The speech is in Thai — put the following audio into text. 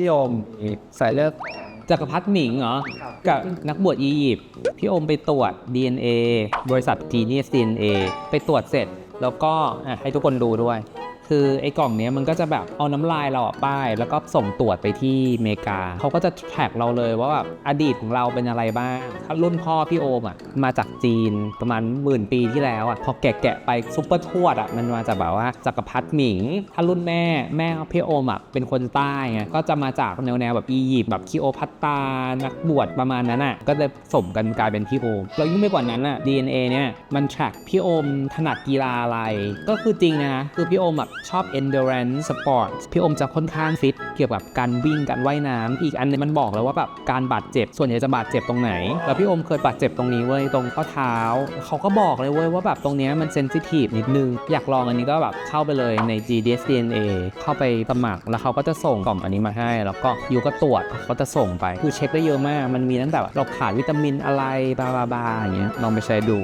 พี่โอมสายเลือดจักรพรรดิหมิงเหรอ กับนักบวชอียิปต์พี่โอมไปตรวจ DNA บริษัท Genius DNA ไปตรวจเสร็จ แล้วก็ให้ทุกคนดูด้วย คือไอ้กล่องเนี้ยมันก็จะแบบเอาน้ำลายเราป้าย แล้วก็ส่งตรวจไปที่อเมริกา เขาก็จะแท็กเราเลยว่าแบบอดีตของเราเป็นอะไรบ้าง ถ้ารุ่นพ่อพี่โอมอะมาจากจีนประมาณหมื่นปีที่แล้วอะพอแกะไปซุปเปอร์ทวดอะมันมาจากแบบว่าจักรพรรดิหมิง ถ้ารุ่นแม่แม่พี่โอมอะเป็นคนใต้ไงก็จะมาจากแนวแนวแบบอียิปต์แบบคิโอพัตตานักบวชประมาณนั้นอะก็เลยสมกันกลายเป็นพี่โอมแล้วยิ่งไปกว่านั้นอะ DNA เนี่ยมันแทร็กพี่โอมถนัดกีฬาอะไร ก็คือจริงนะคือพี่โอมแบบชอบ endurance sport พี่อมจะค่อนข้างฟิตเกี่ยวกับการวิ่งการว่ายน้ำอีกอันหนึงมันบอกแล้วว่าแบบการบาดเจ็บ ส่วนใหญ่จะบาดเจ็บตรงไหน แล้วพี่อมเคยบาดเจ็บตรงนี้เว้ยตรงข้อเท้า เขาก็บอกเลยเว้ยว่าแบบตรงนี้มันเซนซิทีฟนิดนึง อยากลองอันนี้ก็แบบเข้าไปเลยใน GDS DNA เข้าไปสมัครแล้วเขาก็จะส่งกล่องอันนี้มาให้ แล้วก็ยูก็ตรวจเขาจะส่งไปคือเช็คได้เยอะมาก มันมีตั้งแต่เราขาดวิตามินอะไรบาบาบาอย่างเงี้ยลองไปใช้ดู